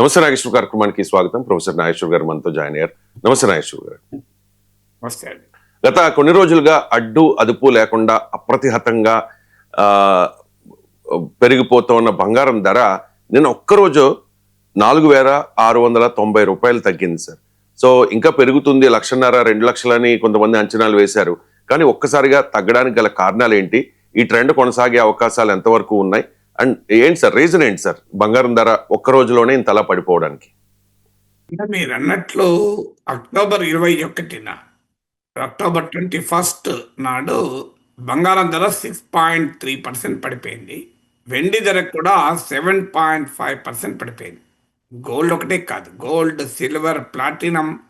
నమస్తే నాగేశ్వర కార్యక్రమానికి స్వాగతం. ప్రొఫెసర్ నాగేశ్వర్ గారు మనతో జాయిన్ అయ్యారు. నమస్తే నాగేశ్వర్ గారు. నమస్తే అండి. గత కొన్ని రోజులుగా అడ్డు అదుపు లేకుండా అప్రతిహతంగా పెరిగిపోతూ ఉన్న బంగారం ధర నిన్న ఒక్కరోజు నాలుగు వేల ఆరు వందల తొంభై రూపాయలు తగ్గింది సార్. సో ఇంకా పెరుగుతుంది లక్షన్నర రెండు లక్షలని కొంతమంది అంచనాలు వేశారు. కానీ ఒక్కసారిగా తగ్గడానికి గల కారణాలు ఏంటి? ఈ ట్రెండ్ కొనసాగే అవకాశాలు ఎంతవరకు ఉన్నాయి? అండ్ ఏంటి సార్? రీజన్ ఏంటి సార్? బంగారం ధర ఒక్క రోజులోనే ఇంతలా పడిపోవడానికి. మీరు అన్నట్లు అక్టోబర్ ఇరవై ఒకటిన అక్టోబర్ ట్వంటీ ఫస్ట్ నాడు బంగారం ధర సిక్స్ పాయింట్ త్రీ పర్సెంట్ పడిపోయింది. వెండి ధర కూడా సెవెన్ పాయింట్ ఫైవ్ పర్సెంట్ పడిపోయింది. గోల్డ్ ఒకటే కాదు గోల్డ్ సిల్వర్ ప్లాటినం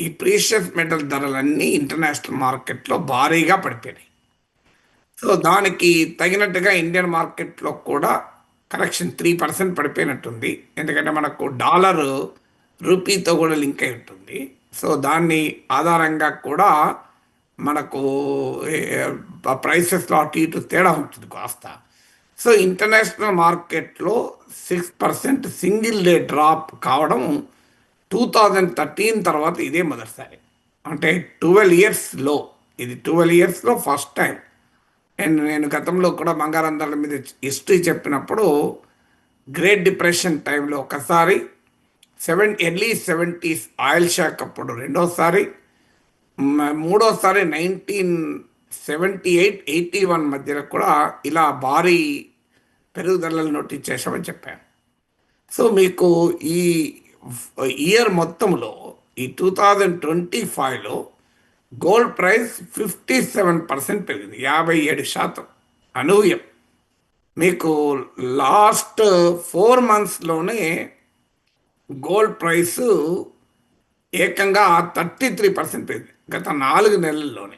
ఈ ప్రీషియస్ మెటల్ ధరలన్నీ ఇంటర్నేషనల్ మార్కెట్లో భారీగా పడిపోయినాయి. సో దానికి తగినట్టుగా ఇండియన్ మార్కెట్లో కూడా కరెక్షన్ త్రీ పర్సెంట్ పడిపోయినట్టుంది. ఎందుకంటే మనకు డాలర్ రూపీతో కూడా లింక్ అయి ఉంటుంది. సో దాన్ని ఆధారంగా కూడా మనకు ప్రైసెస్లో అటు ఇటు తేడా ఉంటుంది కాస్త. సో ఇంటర్నేషనల్ మార్కెట్లో six percent single day drop కావడం టూ థౌజండ్ థర్టీన్ తర్వాత ఇదే మొదటిసారి. అంటే ట్వెల్వ్ ఇయర్స్లో ఇది ట్వెల్వ్ ఇయర్స్లో ఫస్ట్ టైం. అండ్ నేను గతంలో కూడా బంగారం ధరల మీద హిస్టరీ చెప్పినప్పుడు గ్రేట్ డిప్రెషన్ టైంలో ఒకసారి seven early seventies oil shock అప్పుడు రెండోసారి మూడోసారి nineteen seventy eight eighty one మధ్యలో కూడా ఇలా భారీ పెరుగుదలలు నోటీస్ చేశామని చెప్పాను సో మీకు ఈ ఇయర్ మొత్తంలో ఈ టూ థౌజండ్ ట్వంటీ ఫైవ్లో gold price fifty seven percent పెరిగింది యాభై ఏడు శాతం. అనూహ్యం. మీకు లాస్ట్ ఫోర్ మంత్స్లోనే గోల్డ్ ప్రైస్ ఏకంగా థర్టీ త్రీ పర్సెంట్ పెరిగింది గత నాలుగు నెలల్లోనే.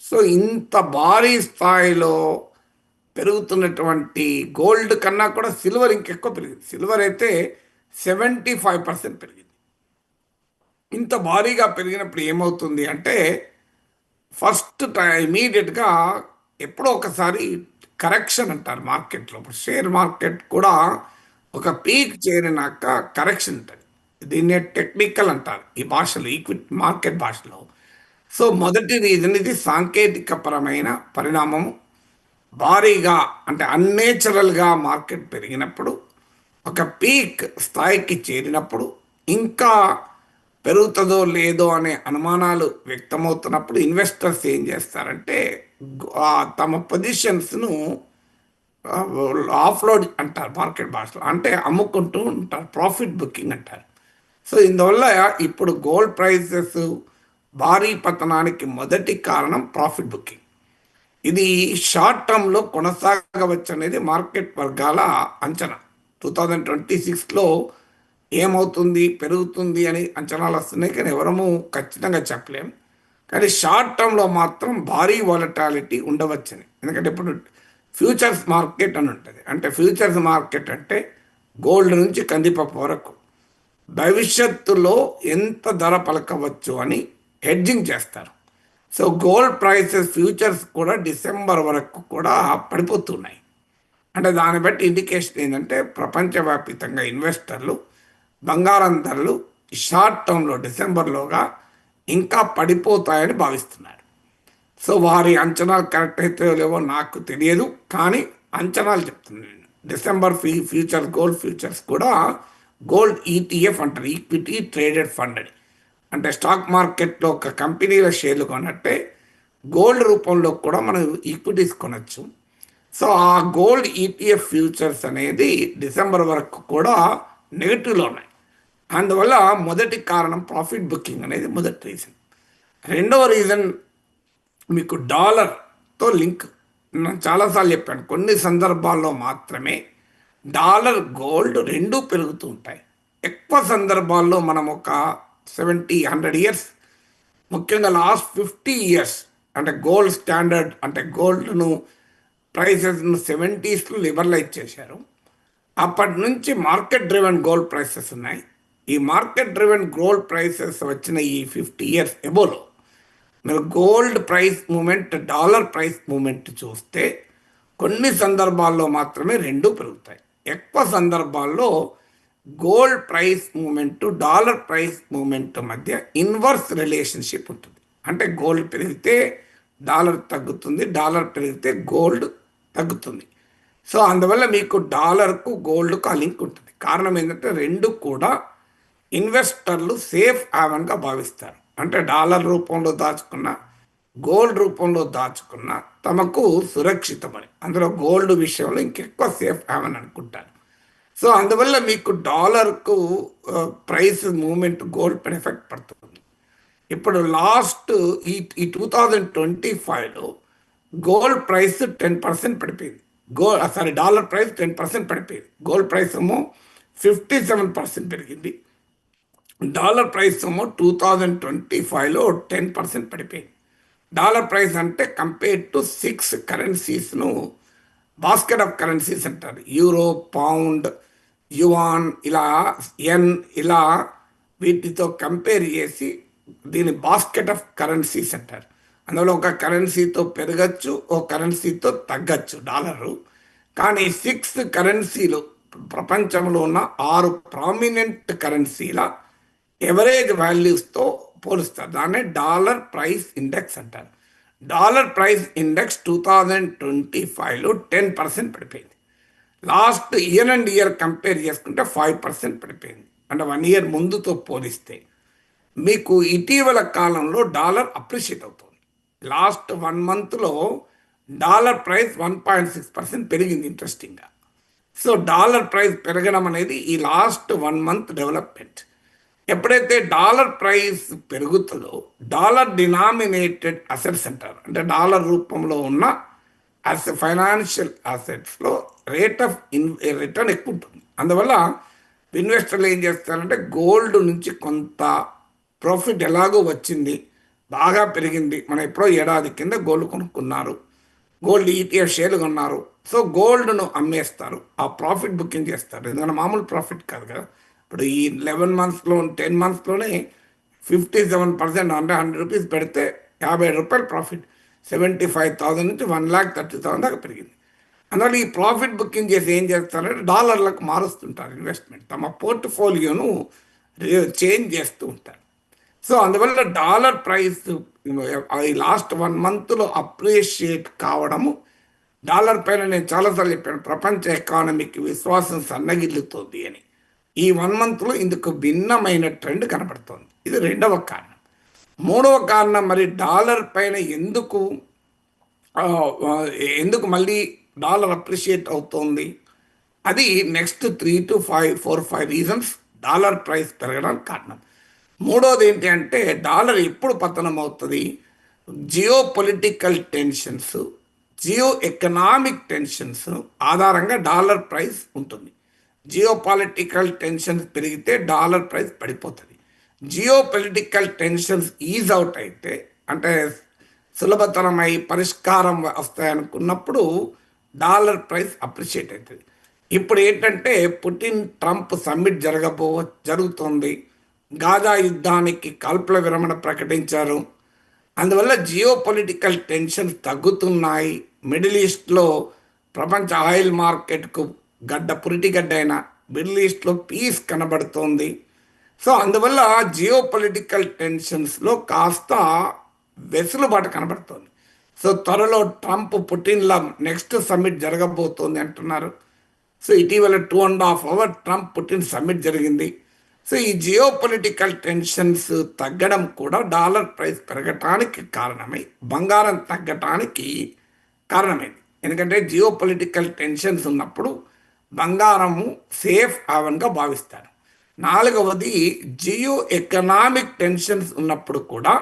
సో ఇంత భారీ స్థాయిలో పెరుగుతున్నటువంటి గోల్డ్ కన్నా కూడా సిల్వర్ ఇంకెక్కువ పెరిగింది. సిల్వర్ అయితే సెవెంటీ ఫైవ్ పర్సెంట్ పెరిగింది. ఇంత భారీగా పెరిగినప్పుడు ఏమవుతుంది అంటే ఫస్ట్ ఇమీడియట్గా ఎప్పుడో ఒకసారి కరెక్షన్ అంటారు మార్కెట్లో. ఇప్పుడు షేర్ మార్కెట్ కూడా ఒక పీక్ చేరినాక కరెక్షన్ ఉంటుంది దీన్నే టెక్నికల్ అంటారు ఈ భాషలో ఈక్విట్ మార్కెట్ భాషలో. సో మొదటి రీజన్ ఇది సాంకేతికపరమైన పరిణామము. భారీగా అంటే అన్నేచురల్గా మార్కెట్ పెరిగినప్పుడు ఒక పీక్ స్థాయికి చేరినప్పుడు ఇంకా పెరుగుతుందో లేదో అనే అనుమానాలు వ్యక్తమవుతున్నప్పుడు ఇన్వెస్టర్స్ ఏం చేస్తారంటే తమ పొజిషన్స్ను ఆఫ్లోడ్ అంటారు మార్కెట్ భాషలో అంటే అమ్ముకుంటూ ఉంటారు ప్రాఫిట్ బుకింగ్ అంటారు. సో ఇందువల్ల ఇప్పుడు గోల్డ్ ప్రైసెస్ భారీ పతనానికి మొదటి కారణం ప్రాఫిట్ బుకింగ్ ఇది షార్ట్ టర్మ్లో కొనసాగవచ్చు అనేది మార్కెట్ వర్గాల అంచనా. టూ థౌజండ్ ట్వంటీ సిక్స్లో ఏమవుతుంది పెరుగుతుంది అని అంచనాలు వస్తున్నాయి కానీ ఎవరము ఖచ్చితంగా చెప్పలేం. కానీ షార్ట్ టర్మ్లో మాత్రం భారీ వాలటాలిటీ ఉండవచ్చని. ఎందుకంటే ఇప్పుడు ఫ్యూచర్స్ మార్కెట్ అని ఉంటుంది. అంటే ఫ్యూచర్స్ మార్కెట్ అంటే గోల్డ్ నుంచి కందిపప్పు వరకు. భవిష్యత్తులో ఎంత ధర పలకవచ్చు అని హెడ్జింగ్ చేస్తారు. సో గోల్డ్ ప్రైసెస్ ఫ్యూచర్స్ కూడా డిసెంబర్ వరకు కూడా పడిపోతున్నాయి. అంటే దాన్ని బట్టి ఇండికేషన్ ఏంటంటే ప్రపంచవ్యాప్తంగా ఇన్వెస్టర్లు బంగారం ధరలు షార్ట్ టర్మ్లో డిసెంబర్లోగా ఇంకా పడిపోతాయని భావిస్తున్నారు. సో వారి అంచనాలు కరెక్ట్ అయితే లేవో నాకు తెలియదు కానీ అంచనాలు చెప్తున్నాను నేను. డిసెంబర్ ఫీ ఫ్యూచర్ గోల్డ్ ఫ్యూచర్స్ కూడా గోల్డ్ ఈటీఎఫ్ అంటారు ఈక్విటీ ట్రేడెడ్ ఫండ్ అని. అంటే స్టాక్ మార్కెట్లో ఒక కంపెనీల షేర్లు కొన్నట్టే గోల్డ్ రూపంలో కూడా మనం ఈక్విటీస్ కొనచ్చు. సో ఆ గోల్డ్ ఈటీఎఫ్ ఫ్యూచర్స్ అనేది డిసెంబర్ వరకు కూడా నెగిటివ్లో ఉన్నాయి. అందువల్ల మొదటి కారణం ప్రాఫిట్ బుకింగ్ అనేది మొదటి రీజన్ రెండవ రీజన్ మీకు డాలర్తో లింక్ నేను చాలాసార్లు చెప్పాను కొన్ని సందర్భాల్లో మాత్రమే డాలర్ గోల్డ్ రెండూ పెరుగుతూ ఉంటాయి. ఎక్కువ సందర్భాల్లో మనం ఒక సెవెంటీ హండ్రెడ్ ఇయర్స్ ముఖ్యంగా లాస్ట్ ఫిఫ్టీ ఇయర్స్ అంటే గోల్డ్ స్టాండర్డ్ అంటే గోల్డ్ను ప్రైసెస్ను సెవెంటీస్లో లిబరలైజ్ చేశారు. అప్పటి నుంచి మార్కెట్ డ్రివెన్ గోల్డ్ ప్రైసెస్ ఉన్నాయి. ఈ మార్కెట్ డ్రివెన్ గోల్డ్ ప్రైసెస్ వచ్చిన ఈ ఫిఫ్టీ ఇయర్స్ ఎబోలో మీరు gold price moment dollar price moment చూస్తే కొన్ని సందర్భాల్లో మాత్రమే రెండు పెరుగుతాయి. ఎక్కువ సందర్భాల్లో gold price moment dollar price moment మధ్య ఇన్వర్స్ రిలేషన్షిప్ ఉంటుంది. అంటే గోల్డ్ పెరిగితే డాలర్ తగ్గుతుంది డాలర్ పెరిగితే గోల్డ్ తగ్గుతుంది. సో అందువల్ల మీకు డాలర్కు గోల్డ్కు ఆ లింక్ ఉంటుంది. కారణం ఏంటంటే రెండు కూడా ఇన్వెస్టర్లు సేఫ్గా భావిస్తారు. అంటే డాలర్ రూపంలో దాచుకున్న గోల్డ్ రూపంలో దాచుకున్న తమకు సురక్షితమని. అందులో గోల్డ్ విషయంలో ఇంకెక్కువ సేఫ్ హావెన్ అనుకుంటారు. సో అందువల్ల మీకు డాలర్కు ప్రైస్ మూమెంట్ గోల్డ్ పైన ఎఫెక్ట్ పడుతుంది. ఇప్పుడు లాస్ట్ ఈ ఈ టూ థౌజండ్ ట్వంటీ ఫైవ్లో గోల్డ్ ప్రైస్ టెన్ పర్సెంట్ పడిపోయింది. Gold sorry dollar price ten percent పడిపోయింది. గోల్డ్ ప్రైస్ ఏమో ఫిఫ్టీ సెవెన్ పర్సెంట్ పెరిగింది. డాలర్ ప్రైస్ ఏమో టూ థౌజండ్ ట్వంటీ ఫైవ్లో టెన్ పర్సెంట్ పడిపోయింది. డాలర్ ప్రైస్ అంటే కంపేర్ టు సిక్స్ కరెన్సీస్ను బాస్కెట్ ఆఫ్ కరెన్సీస్ అంటారు. యూరో పౌండ్ యువాన్ ఇలా ఎన్ ఇలా వీటితో కంపేర్ చేసి దీని బాస్కెట్ ఆఫ్ కరెన్సీస్ అంటారు. అందులో ఒక కరెన్సీతో పెరగచ్చు ఓ కరెన్సీతో తగ్గచ్చు డాలరు. కానీ సిక్స్ కరెన్సీలు ప్రపంచంలో ఉన్న ఆరు ప్రామినెంట్ కరెన్సీల ఎవరేజ్ వాల్యూస్తో పోలుస్తారు. దాన్నే డాలర్ ప్రైస్ ఇండెక్స్ అంటారు. Dollar price index two thousand twenty ఫైవ్లో టెన్ పర్సెంట్ పడిపోయింది. Last year and year compare చేసుకుంటే ఫైవ్ పర్సెంట్ పడిపోయింది. అంటే వన్ ఇయర్ ముందుతో పోలిస్తే మీకు ఇటీవల కాలంలో డాలర్ అప్రిషియేట్ అవుతుంది. లాస్ట్ వన్ మంత్లో dollar price one point six percent పెరిగింది ఇంట్రెస్టింగ్గా సో డాలర్ ప్రైస్ పెరగడం అనేది ఈ లాస్ట్ వన్ మంత్ డెవలప్మెంట్ ఎప్పుడైతే డాలర్ ప్రైస్ పెరుగుతుందో డాలర్ డినామినేటెడ్ అసెట్స్ అంటారు. అంటే డాలర్ రూపంలో ఉన్న అసె ఫైనాన్షియల్ అసెట్స్లో రేట్ ఆఫ్ ఇన్ రిటర్న్ ఎక్కువ ఉంటుంది అందువల్ల ఇన్వెస్టర్లు ఏం చేస్తారంటే గోల్డ్ నుంచి కొంత ప్రాఫిట్ ఎలాగో వచ్చింది బాగా పెరిగింది మనం ఎప్పుడో ఏడాది కింద గోల్డ్ కొనుక్కున్నారు గోల్డ్ ఈటీఎఫ్ షేర్లు కొన్నారు. సో గోల్డ్ను అమ్మేస్తారు. ఆ ప్రాఫిట్ బుకింగ్ చేస్తారు. ఎందుకంటే మామూలు ప్రాఫిట్ కాదు కదా. ఇప్పుడు ఈ లెవెన్ మంత్స్లో టెన్ మంత్స్లోనే ఫిఫ్టీ సెవెన్ పర్సెంట్ అంటే హండ్రెడ్ రూపీస్ పెడితే యాభై రూపాయలు ప్రాఫిట్ సెవెంటీ ఫైవ్ థౌసండ్ నుంచి వన్ ల్యాక్ థర్టీ థౌసండ్ దాకా పెరిగింది. అందువల్ల ఈ ప్రాఫిట్ బుకింగ్ చేసి ఏం చేస్తారంటే డాలర్లకు మారుస్తుంటారు ఇన్వెస్ట్మెంట్ తమ పోర్ట్ఫోలియోను చేంజ్ చేస్తూ ఉంటారు. సో అందువల్ల డాలర్ ప్రైస్ ఈ లాస్ట్ వన్ మంత్లో అప్రిషియేట్ కావడము డాలర్ పైన నేను చాలాసార్లు చెప్పాను. ప్రపంచ ఎకానమీకి విశ్వాసం సన్నగిల్లుతోంది అని. ఈ వన్ మంత్లో ఇందుకు భిన్నమైన ట్రెండ్ కనబడుతోంది. ఇది రెండవ కారణం. మూడవ కారణం మరి డాలర్ పైన ఎందుకు ఎందుకు మళ్ళీ డాలర్ అప్రిషియేట్ అవుతోంది? అది next three to five four five reasons dollar price పెరగడానికి కారణం. మూడోది ఏంటి అంటే డాలర్ ఎప్పుడు పతనం అవుతుంది? Geo political tensions Jio economic tensions ఆధారంగా డాలర్ ప్రైస్ ఉంటుంది. జియో పొలిటికల్ టెన్షన్స్ పెరిగితే డాలర్ ప్రైస్ పడిపోతుంది. Geo political tensions ease out అయితే అంటే సులభతరమై పరిష్కారం వస్తాయనుకున్నప్పుడు డాలర్ ప్రైస్ అప్రిషియేట్ అవుతుంది. ఇప్పుడు ఏంటంటే పుటిన్ ట్రంప్ సమ్మిట్ జరగబో జరుగుతుంది. గాజా యుద్ధానికి కాల్పుల విరమణ ప్రకటించారు. అందువల్ల జియో పొలిటికల్ టెన్షన్స్ తగ్గుతున్నాయి. మిడిల్ ఈస్ట్లో ప్రపంచ ఆయిల్ మార్కెట్కు గడ్డ పురిటిగడ్డ అయిన మిడిల్ ఈస్ట్లో పీస్ కనబడుతోంది. సో అందువల్ల జియో పొలిటికల్ టెన్షన్స్లో కాస్త వెసులుబాటు కనబడుతోంది. సో త్వరలో ట్రంప్ పుటిన్లా నెక్స్ట్ సమ్మిట్ జరగబోతోంది అంటున్నారు. సో ఇటీవల two and half hour Trump Putin summit జరిగింది. సో ఈ జియో పొలిటికల్ టెన్షన్స్ తగ్గడం కూడా డాలర్ ప్రైస్ పెరగటానికి కారణమై బంగారం తగ్గటానికి కారణమైంది. ఎందుకంటే జియో పొలిటికల్ టెన్షన్స్ ఉన్నప్పుడు బంగారము సేఫ్ హావెన్గా భావిస్తారు నాలుగవది జియో ఎకనామిక్ టెన్షన్స్ ఉన్నప్పుడు కూడా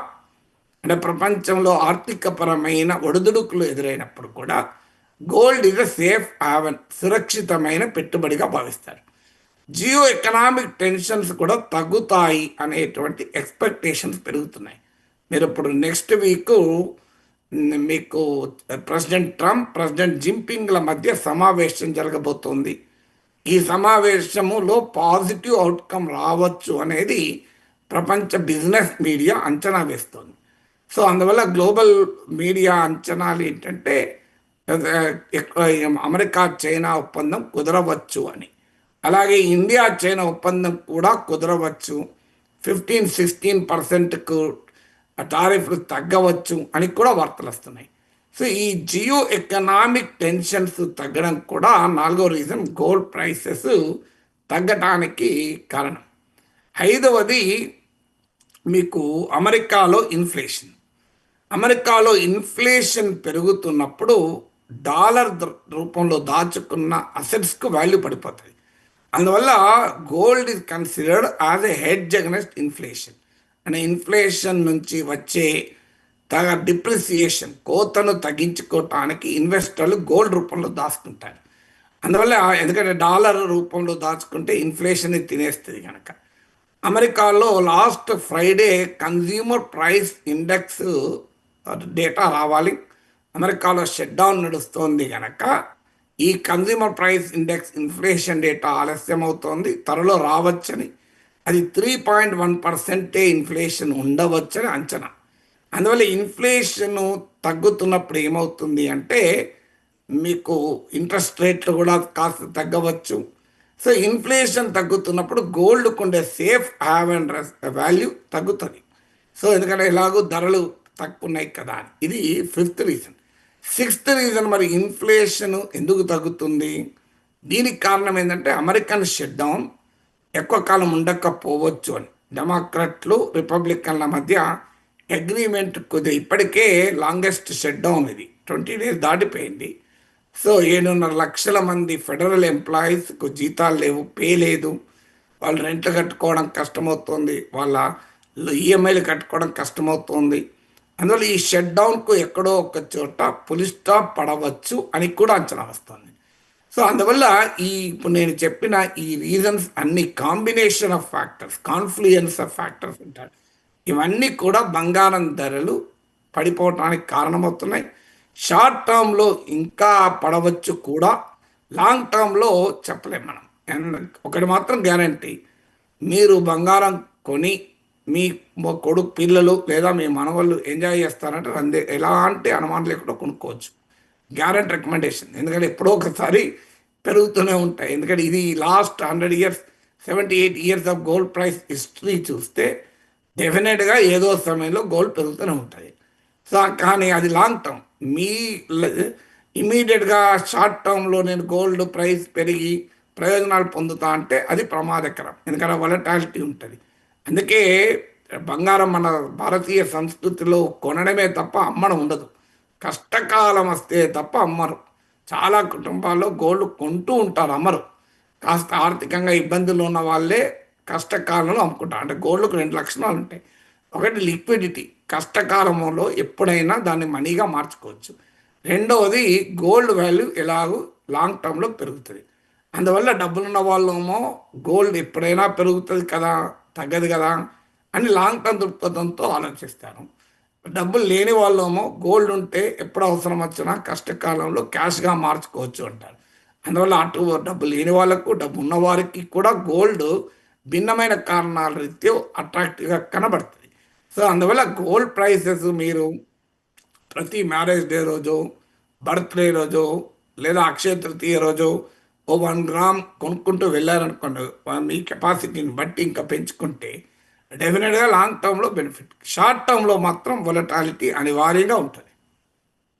అంటే ప్రపంచంలో ఆర్థికపరమైన ఒడిదుడుకులు ఎదురైనప్పుడు కూడా gold is a safe haven సురక్షితమైన పెట్టుబడిగా భావిస్తారు జియో ఎకనామిక్ టెన్షన్స్ కూడా తగ్గుతాయి అనేటువంటి ఎక్స్పెక్టేషన్స్ పెరుగుతున్నాయి. మీరు ఇప్పుడు నెక్స్ట్ వీక్ మీకు ప్రెసిడెంట్ ట్రంప్ ప్రెసిడెంట్ జింపింగ్ల మధ్య సమావేశం జరగబోతోంది. ఈ సమావేశములో పాజిటివ్ అవుట్కమ్ రావచ్చు అనేది ప్రపంచ బిజినెస్ మీడియా అంచనా వేస్తుంది. సో అందువల్ల గ్లోబల్ మీడియా అంచనాలు ఏంటంటే అమెరికా చైనా ఒప్పందం కుదరవచ్చు అని. అలాగే ఇండియా చైనా ఒప్పందం కూడా కుదరవచ్చు. ఫిఫ్టీన్ సిక్స్టీన్ పర్సెంట్కు టారిఫ్లు తగ్గవచ్చు అని కూడా వార్తలు వస్తున్నాయి. సో ఈ జియో ఎకనామిక్ టెన్షన్స్ తగ్గడం కూడా నాలుగో రీజన్ గోల్డ్ ప్రైసెస్ తగ్గటానికి కారణం. ఐదవది మీకు అమెరికాలో ఇన్ఫ్లేషన్. అమెరికాలో ఇన్ఫ్లేషన్ పెరుగుతున్నప్పుడు డాలర్ రూపంలో దాచుకున్న అసెట్స్కు వాల్యూ పడిపోతుంది అందువల్ల gold is considered as a hedge against inflation. అనే ఇన్ఫ్లేషన్ నుంచి వచ్చే తగ డిప్రిసియేషన్ కోతను తగ్గించుకోవటానికి ఇన్వెస్టర్లు గోల్డ్ రూపంలో దాచుకుంటారు. అందువల్ల ఎందుకంటే డాలర్ రూపంలో దాచుకుంటే ఇన్ఫ్లేషన్ తినేస్తుంది కనుక అమెరికాలో last Friday consumer price index data రావాలి. అమెరికాలో షట్ డౌన్ నడుస్తోంది కనుక ఈ consumer price index inflation data ఆలస్యం అవుతోంది త్వరలో రావచ్చని అది త్రీ పాయింట్ వన్ పర్సెంటే ఇన్ఫ్లేషన్ ఉండవచ్చని అంచనా. అందువల్ల ఇన్ఫ్లేషన్ తగ్గుతున్నప్పుడు ఏమవుతుంది అంటే మీకు ఇంట్రెస్ట్ రేట్లు కూడా కాస్త తగ్గవచ్చు. సో ఇన్ఫ్లేషన్ తగ్గుతున్నప్పుడు గోల్డ్కు ఉండే సేఫ్ హ్యావ్ అండ్ వాల్యూ తగ్గుతుంది. సో ఎందుకంటే ఎలాగో ధరలు తక్కువ ఉన్నాయి కదా ఇది ఫిఫ్త్ రీజన్ సిక్స్త్ రీజన్ మరి ఇన్ఫ్లేషన్ ఎందుకు తగ్గుతుంది? దీనికి కారణం ఏంటంటే అమెరికన్ షట్ డౌన్ ఎక్కువ కాలం ఉండకపోవచ్చు అని. డెమోక్రట్లు రిపబ్లికన్ల మధ్య అగ్రిమెంట్ కొద్దిగా ఇప్పటికే లాంగెస్ట్ షట్ డౌన్ ఇది. ట్వంటీ డేస్ దాటిపోయింది. సో ఏడున్నర లక్షల మంది ఫెడరల్ ఎంప్లాయీస్కు జీతాలు లేవు పే లేదు. వాళ్ళు రెంట్లు కట్టుకోవడం కష్టమవుతుంది. వాళ్ళ ఈఎంఐలు కట్టుకోవడం కష్టమవుతుంది. అందువల్ల ఈ షట్ డౌన్కు ఎక్కడో ఒక చోట పులి స్టాప్ పడవచ్చు అని కూడా అంచనా వస్తుంది. సో అందువల్ల ఈ ఇప్పుడు నేను చెప్పిన ఈ రీజన్స్ అన్ని combination of factors confluence of factors ఉంటారు ఇవన్నీ కూడా బంగారం ధరలు పడిపోవటానికి కారణమవుతున్నాయి. షార్ట్ టర్మ్లో ఇంకా పడవచ్చు కూడా. లాంగ్ టర్మ్లో చెప్పలేం మనం. ఒకటి మాత్రం గ్యారంటీ మీరు బంగారం కొని మీ కొడుకు పిల్లలు లేదా మీ మనవాళ్ళు ఎంజాయ్ చేస్తారంటే అందే ఎలాంటి అనుమానం లేకుండా కొనుక్కోవచ్చు. Guarantee recommendation. ఎందుకంటే ఎప్పుడో ఒకసారి పెరుగుతూనే ఉంటాయి. ఎందుకంటే ఇది last hundred years seventy eight years of gold price history చూస్తే డెఫినెట్గా ఏదో సమయంలో గోల్డ్ పెరుగుతూనే ఉంటాయి. సో కానీ అది లాంగ్ టర్మ్ మీ ఇమీడియట్గా షార్ట్ టర్మ్లో నేను గోల్డ్ ప్రైస్ పెరిగి ప్రయోజనాలు పొందుతా అంటే అది ప్రమాదకరం. ఎందుకంటే వలటాలిటీ ఉంటుంది. అందుకే బంగారం మన భారతీయ సంస్కృతిలో కొనడమే తప్ప అమ్మడం ఉండదు. కష్టకాలం వస్తే తప్ప అమ్మరు. చాలా కుటుంబాల్లో గోల్డ్ కొంటూ ఉంటారు అమ్మరు కాస్త ఆర్థికంగా ఇబ్బందులు ఉన్న వాళ్ళే కష్టకాలంలో అమ్ముకుంటారు. అంటే గోల్డ్కు రెండు లక్షణాలు ఉంటాయి. ఒకటి లిక్విడిటీ. కష్టకాలంలో ఎప్పుడైనా దాన్ని మనీగా మార్చుకోవచ్చు. రెండవది గోల్డ్ వాల్యూ ఎలాగూ లాంగ్ టర్మ్లో పెరుగుతుంది. అందువల్ల డబ్బులున్న వాళ్ళేమో గోల్డ్ ఎప్పుడైనా పెరుగుతుంది కదా తగ్గదు కదా అని లాంగ్ టర్మ్ దృక్పథంతో ఆలోచిస్తారు. డబ్బులు లేని వాళ్ళేమో గోల్డ్ ఉంటే ఎప్పుడు అవసరం వచ్చినా కష్టకాలంలో క్యాష్గా మార్చుకోవచ్చు అంటారు. అందువల్ల అటు డబ్బు లేని వాళ్ళకు డబ్బు ఉన్న వారికి కూడా గోల్డ్ భిన్నమైన కారణాల రీత్యా అట్రాక్టివ్గా కనబడుతుంది. సో అందువల్ల గోల్డ్ ప్రైసెస్ మీరు ప్రతి మ్యారేజ్ డే రోజు బర్త్డే రోజు లేదా అక్షయ తృతీయ రోజు ఓ వన్ గ్రామ్ కొనుక్కుంటూ వెళ్ళారనుకోండి వా- మీ కెపాసిటీని బట్టి ఇంకా పెంచుకుంటే డెఫినెట్గా లాంగ్ టర్మ్లో బెనిఫిట్ షార్ట్ టర్మ్లో మాత్రం వొలటాలిటీ అనివార్యంగా ఉంటుంది.